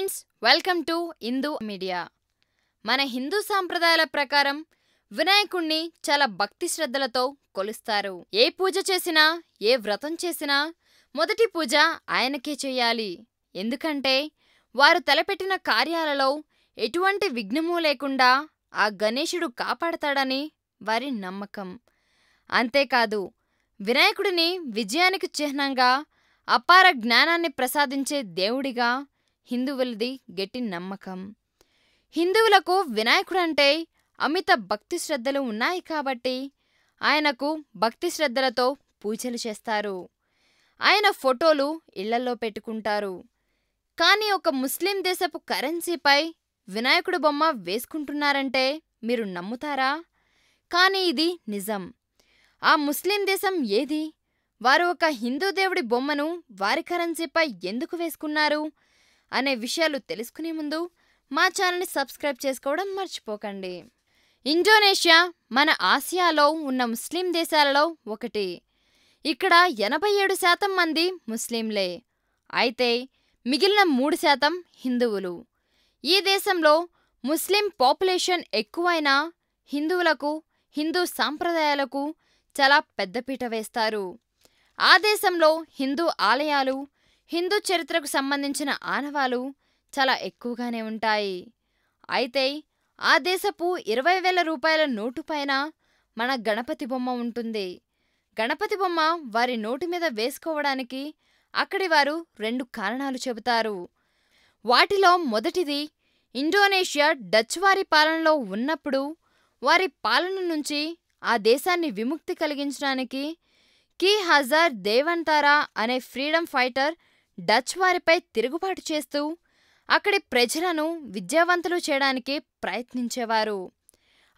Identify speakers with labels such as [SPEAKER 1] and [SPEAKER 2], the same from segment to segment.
[SPEAKER 1] Welcome to Hindu media. మన హిందూ సాంప్రదాయాల ప్రకారం వినాయకుణ్ణి చాలా భక్తి శ్రద్ధలతో కొలుస్తారు. ఏ పూజ చేసినా ఏ వ్రతం చేసినా మొదటి పూజ ఆయనకే చేయాలి. ఎందుకంటే వారు తలపెట్టిన కార్యాలలో ఎటువంటి విఘ్నము లేకుండా ఆ గణేశుడు కాపాడతాడని వారి నమ్మకం. అంతేకాదు వినాయకుడిని విజయానికి చిహ్నంగా అపార జ్ఞానాన్ని ప్రసాదించే దేవుడిగా హిందువులది గట్టి నమ్మకం. హిందువులకు వినాయకుడంటే అమిత భక్తి శ్రద్ధలు ఉన్నాయి కాబట్టి ఆయనకు భక్తి శ్రద్ధలతో పూజలు చేస్తారు. ఆయన ఫోటోలు ఇళ్ళలో పెట్టుకుంటారు. కానీ ఒక ముస్లిం దేశపు కరెన్సీపై వినాయకుడు బొమ్మ వేసుకుంటున్నారంటే మీరు నమ్ముతారా? కానీ ఇది నిజం. ఆ ముస్లిం దేశం ఏది? వారు ఒక హిందూ దేవుడి బొమ్మను వారి కరెన్సీపై ఎందుకు వేసుకున్నారు? అనే విషయాలు తెలుసుకునే ముందు మా ఛానల్ని సబ్స్క్రైబ్ చేసుకోవడం మర్చిపోకండి. ఇండోనేషియా మన ఆసియాలో ఉన్న ముస్లిం దేశాలలో ఒకటి. ఇక్కడ ఎనభై ఏడు శాతం మంది ముస్లింలే. అయితే మిగిలిన మూడు శాతం హిందువులు. ఈ దేశంలో ముస్లిం పాపులేషన్ ఎక్కువైనా హిందువులకు హిందూ సాంప్రదాయాలకు చాలా పెద్దపీట వేస్తారు. ఆ దేశంలో హిందూ ఆలయాలు హిందూ చరిత్రకు సంబంధించిన ఆనవాలు చాలా ఎక్కువగానే ఉంటాయి. అయితే ఆ దేశపు ఇరవై వేల రూపాయల నోటు పైన మన గణపతి బొమ్మ ఉంటుంది. గణపతి బొమ్మ వారి నోటు మీద వేసుకోవడానికి అక్కడి వారు రెండు కారణాలు చెబుతారు. వాటిలో మొదటిది ఇండోనేషియా డచ్ వారి పాలనలో ఉన్నప్పుడు వారి పాలన నుంచి ఆ దేశాన్ని విముక్తి కలిగించడానికి కీ హజార్ దేవంతారా అనే ఫ్రీడమ్ ఫైటర్ డచ్ వారిపై తిరుగుబాటు చేస్తూ అక్కడి ప్రజలను విద్యావంతులు చేయడానికి ప్రయత్నించేవారు.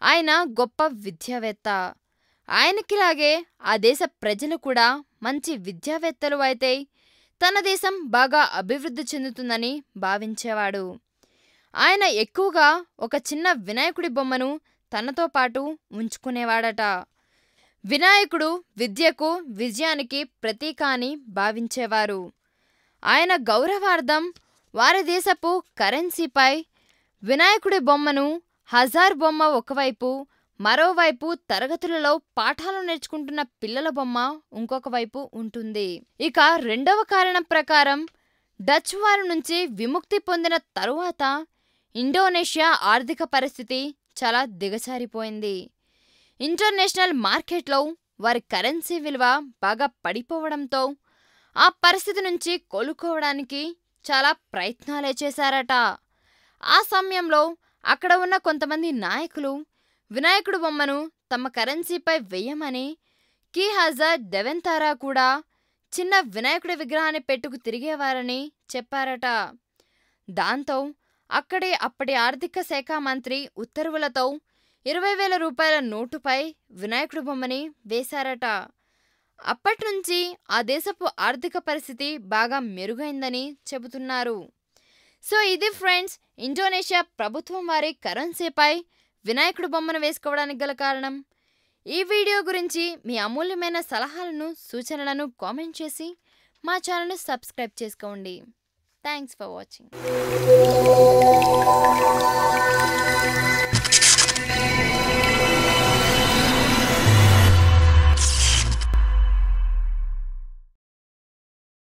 [SPEAKER 1] ఆయన గొప్ప విద్యావేత్త. ఆయనకిలాగే ఆ దేశ ప్రజలు కూడా మంచి విద్యావేత్తలు అయితే తన దేశం బాగా అభివృద్ధి చెందుతుందని భావించేవాడు. ఆయన ఎక్కువగా ఒక చిన్న వినాయకుడి బొమ్మను తనతో పాటు ఉంచుకునేవాడట. వినాయకుడు విద్యకు విజయానికి ప్రతీక అని భావించేవారు. ఆయన గౌరవార్థం వారి దేశపు కరెన్సీపై వినాయకుడి బొమ్మను హజార్ బొమ్మ ఒకవైపు మరోవైపు తరగతులలో పాఠాలు నేర్చుకుంటున్న పిల్లల బొమ్మ ఇంకొక వైపు ఉంటుంది. ఇక రెండవ కారణం ప్రకారం డచ్ వారి నుంచి విముక్తి పొందిన తరువాత ఇండోనేషియా ఆర్థిక పరిస్థితి చాలా దిగజారిపోయింది. ఇంటర్నేషనల్ మార్కెట్లో వారి కరెన్సీ విలువ బాగా పడిపోవడంతో ఆ పరిస్థితి నుంచి కోలుకోవడానికి చాలా ప్రయత్నాలే చేశారట. ఆ సమయంలో అక్కడ ఉన్న కొంతమంది నాయకులు వినాయకుడు బొమ్మను తమ కరెన్సీపై వెయ్యమని కీ హజార్ దెవెంతారా కూడా చిన్న వినాయకుడి విగ్రహాన్ని పెట్టుకు తిరిగేవారని చెప్పారట. దాంతో అక్కడే అప్పటి ఆర్థిక శాఖ మంత్రి ఉత్తర్వులతో ఇరవై వేల రూపాయల నోటుపై వినాయకుడి బొమ్మని వేశారట. అప్పట్నుంచి ఆ దేశపు ఆర్థిక పరిస్థితి బాగా మెరుగైందని చెబుతున్నారు. సో ఇది ఫ్రెండ్స్ ఇండోనేషియా ప్రభుత్వం వారి కరెన్సీపై వినాయకుడు బొమ్మను వేసుకోవడానికి గల కారణం. ఈ వీడియో గురించి మీ అమూల్యమైన సలహాలను సూచనలను కామెంట్ చేసి మా ఛానల్ను సబ్స్క్రైబ్ చేసుకోండి. Thanks for watching.